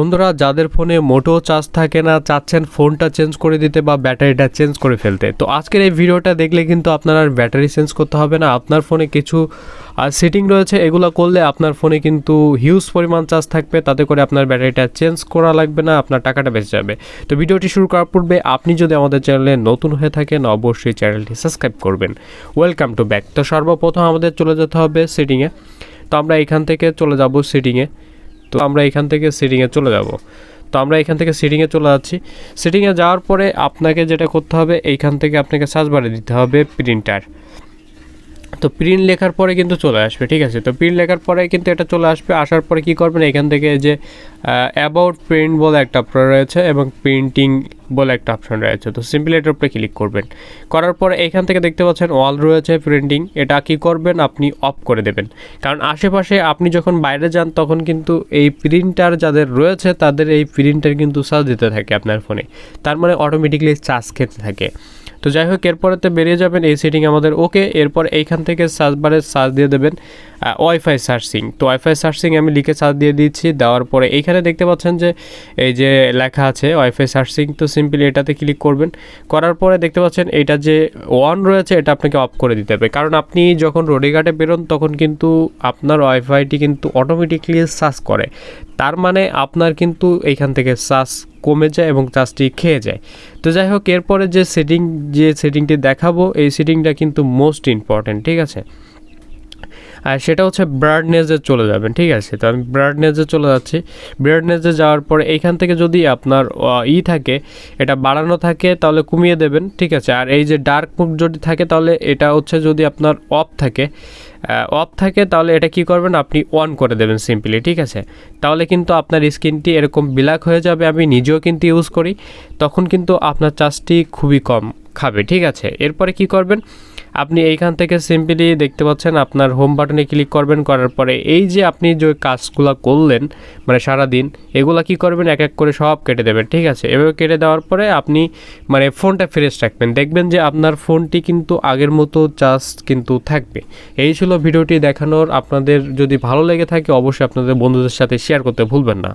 বন্ধুরা, যাদের ফোনে মোটো চার্জ থাকে না, চাচ্ছেন ফোনটা চেঞ্জ করে দিতে বা ব্যাটারিটা চেঞ্জ করে ফেলতে। তো আজকের এই ভিডিওটা দেখলে কিন্তু আপনার আর ব্যাটারি চেঞ্জ করতে হবে না। আপনার ফোনে কিছু সেটিং রয়েছে, এগুলো করলে আপনার ফোনে কিন্তু হিউজ পরিমাণ চার্জ থাকবে। তাতে করে আপনার ব্যাটারিটা চেঞ্জ করা লাগবে না, আপনার টাকাটা বেঁচে যাবে। তো ভিডিওটি শুরু করার পূর্বে আপনি যদি আমাদের চ্যানেলে নতুন হয়ে থাকেন, অবশ্যই চ্যানেলটি সাবস্ক্রাইব করবেন। ওয়েলকাম টু ব্যাক তো সর্বপ্রথম আমাদের চলে যেতে হবে সেটিংয়ে। তো আমরা এখান থেকে চলে যাব সেটিংয়ে। তো আমরা এখান থেকে সিডিংয়ে চলে যাব। তো আমরা এখান থেকে সিডিংয়ে চলে যাচ্ছি। সিটিংয়ে যাওয়ার পরে আপনাকে যেটা করতে হবে, এইখান থেকে আপনাকে সার্চ বারে দিতে হবে প্রিন্টার তো প্রিন্ট লেখার পরে কিন্তু চলে আসবে, ঠিক আছে? তো প্রিন্ট লেখার পরে কিন্তু এটা চলে আসবে, আসার পরে কি করবেন? এখান থেকে যে অ্যাবাউট প্রিন্ট বলে একটা অপশন রয়েছে এবং প্রিন্টিং বলে একটা অপশন রয়েছে। তো সিম্পলি এটার উপরে ক্লিক করবেন। করার পরে এখান থেকে দেখতে পাচ্ছেন ওয়াল রয়েছে প্রিন্টিং এটা কি করবেন? আপনি অফ করে দেবেন। কারণ আশেপাশে আপনি যখন বাইরে যান, তখন কিন্তু এই প্রিন্টার যাদের রয়েছে, তাদের এই প্রিন্টার কিন্তু চার্জ দিতে থাকে আপনার ফোনে তার মানে অটোমেটিকলি চার্জ খেতে থাকে। তো যাই হোক, এরপরেতে বেরিয়ে যাবেন এই সেটিং আমাদের। ওকে, এরপর এইখান থেকে সার্চ বারে সার্চ দিয়ে দেবেন ওয়াইফাই সার্চিং তো ওয়াইফাই সার্চিং আমি লিখে সার্চ দিয়ে দিচ্ছি, দেওয়ার পরে এইখানে দেখতে পাচ্ছেন যে, এই যে লেখা আছে ওয়াইফাই সার্চিং তো সিম্পলি এটাতে ক্লিক করবেন। করার পরে দেখতে পাচ্ছেন এটা যে অন রয়েছে, এটা আপনাকে অফ করে দিতে হবে। কারণ আপনি যখন রোডে রোডেঘাটে বেরোন, তখন কিন্তু আপনার ওয়াইফাইটি কিন্তু অটোমেটিকলি সার্চ করে। তার মানে আপনার কিন্তু এইখান থেকে চার্জ কমে যায় এবং চার্জটি খেয়ে যায়। তো যাই হোক এরপরে যে সেটিং যে সেটিংটি দেখাবো, এই সেটিংটা কিন্তু মোস্ট ইম্পর্ট্যান্ট ঠিক আছে? আর সেটা হচ্ছে ব্রাডনেসে চলে যাবেন, ঠিক আছে? তো আমি ব্রাডনেসে চলে যাচ্ছি। ব্রাডনেসে যাওয়ার পরে এইখান থেকে যদি আপনার ই থাকে, এটা বাড়ানো থাকে, তাহলে কমিয়ে দেবেন, ঠিক আছে? আর এই যে ডার্ক মুড যদি থাকে, তাহলে এটা হচ্ছে যদি আপনার অফ থাকে অফ থাকে, তাহলে এটা কি করবেন? আপনি অন করে দেবেন সিম্পলি ঠিক আছে? তাহলে কিন্তু আপনার স্কিনটি এরকম ব্ল্যাক হয়ে যাবে, আমি নিজেও কিন্তু ইউজ করি। তখন কিন্তু আপনার চার্জটি খুবই কম। খাবে, ঠিক আছে? এরপরে কি করবেন? আপনি এইখান থেকে সিম্পলি দেখতে পাচ্ছেন আপনার হোম বাটনে ক্লিক করবেন, করার পরে এই যে আপনি যে কাজগুলো করলেন মানে সারাদিন, এগুলা কি করবেন? এক এক করে সব কেটে দেবেন, ঠিক আছে? এভাবে কেটে দেওয়ার পরে আপনি মানে ফোনটা ফ্রেশ রাখবেন। দেখবেন যে আপনার ফোনটি কিন্তু আগের মতো চার্জ কিন্তু থাকবে। এই ছিল ভিডিওটি দেখানোর। আপনাদের যদি ভালো লেগে থাকে, অবশ্যই আপনাদের বন্ধুদের সাথে শেয়ার করতে ভুলবেন না।